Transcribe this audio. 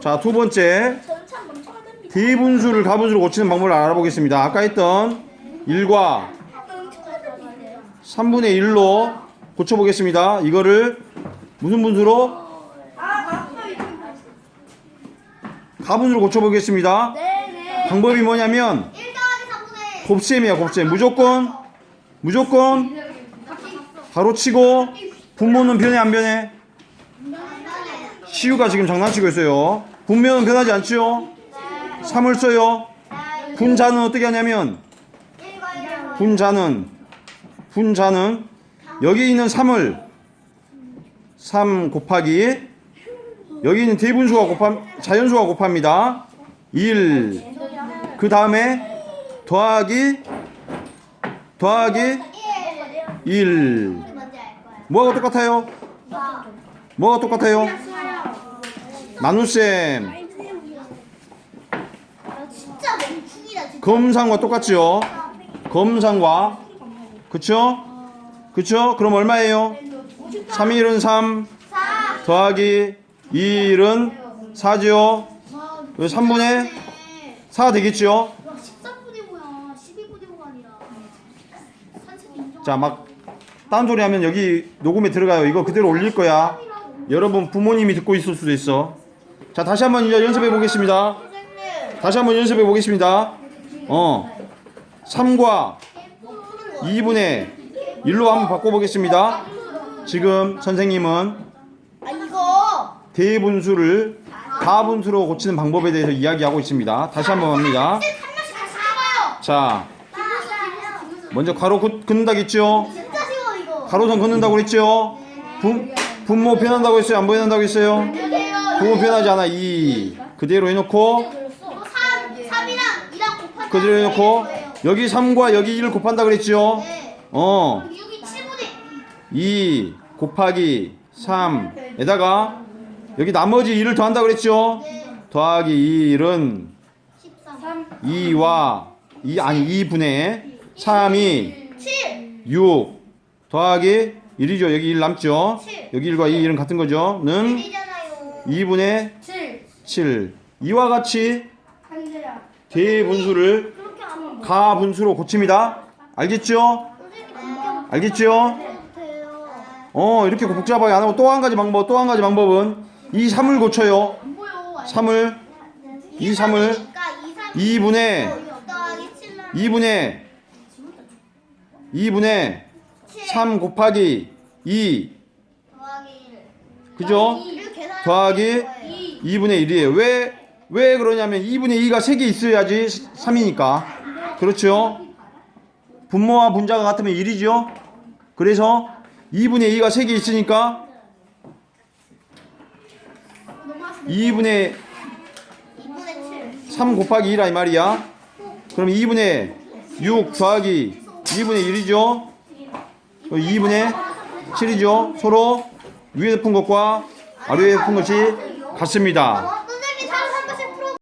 자, 두 번째. 대분수를 가분수로 고치는 방법을 알아보겠습니다. 아까 했던 1과 멈춰야 됩니다. 3분의 1로 고쳐보겠습니다. 이거를 무슨 분수로? 가분수로 고쳐보겠습니다. 방법이 뭐냐면 1 더하기 3분의 곱셈이야 곱셈. 무조건 무조건 바로 치고 분모는 변해 안 변해? 시우가 지금 장난치고 있어요. 분모는 변하지 않지요? 3을 써요. 분자는 어떻게 하냐면 1과 1을 분자는 분자는 여기 있는 3을 3 곱하기 여기 있는 대분수가 곱함 자연수가 곱합니다. 1 그 다음에 더하기 더하기 1 뭔지 알 거야. 뭐가 똑같아요? 뭐가 똑같아요? 나눗셈 아 진짜 멍충이다 진짜. 검상과 똑같죠? 검상과 그쵸? 그쵸? 그럼 얼마예요? 3일은 3 4. 더하기 2일은 4죠? 3분의 4 되겠죠? 13분의 5야. 12분의 5가 아니라. 선생님 인정. 자, 막 딴 소리 하면 여기 녹음에 들어가요. 이거 그대로 올릴 거야. 여러분 부모님이 듣고 있을 수도 있어. 자, 다시 한번 이제 연습해 보겠습니다. 다시 한번 연습해 보겠습니다. 어. 3과 2분의 1로 한번 바꿔보겠습니다. 지금 선생님은 아. 대분수를 가분수로 고치는 방법에 대해서 이야기하고 있습니다. 다시 한번 합니다. 자, 먼저 가로 긋- 긋는다겠죠? 가로선 긋는다고 그랬죠? 분, 분모 변한다고 했어요? 안 변한다고 했어요? 분모 변하지 않아. 2 그대로 해놓고 3, 3이랑 2랑 곱하면 그대로 해놓고 여기 3과 여기 1을 곱한다 그랬죠? 네. 어. 6이 7분의 2 곱하기 3에다가 여기 나머지 2를 더한다 그랬죠? 네. 더하기 1은 13. 2와 2 아니 2분의 3이 7. 6 더하기 1이죠. 여기 1 남죠? 여기 1과 이 1은 같은 거죠. 는 7이잖아요. 2분의 7. 7 이와 같이. 대분수를 그렇게 하면 뭐? 가분수로 고칩니다. 알겠죠? 알겠죠? 어 이렇게 복잡하게 안 하고 또 한 가지 방법 또 한 가지 방법은 이 3을 고쳐요. 안 보여. 3을 이 삼을 2, 3 2분의 더하기 7나 2분의 2분의 3 곱하기 2 더하기 1. 그죠? 더하기 2분의 1이에요. 왜, 왜 그러냐면 2분의 2가 3개 있어야지 3이니까. 그렇죠? 분모와 분자가 같으면 1이죠? 그래서 2분의 2가 3개 있으니까 2분의 2분의 7. 3 곱하기 2라 이 말이야. 그럼 2분의 6 더하기 2분의 1이죠? 2분의 7이죠? 서로 위에 푼 것과 아래에 푼 것이 같습니다.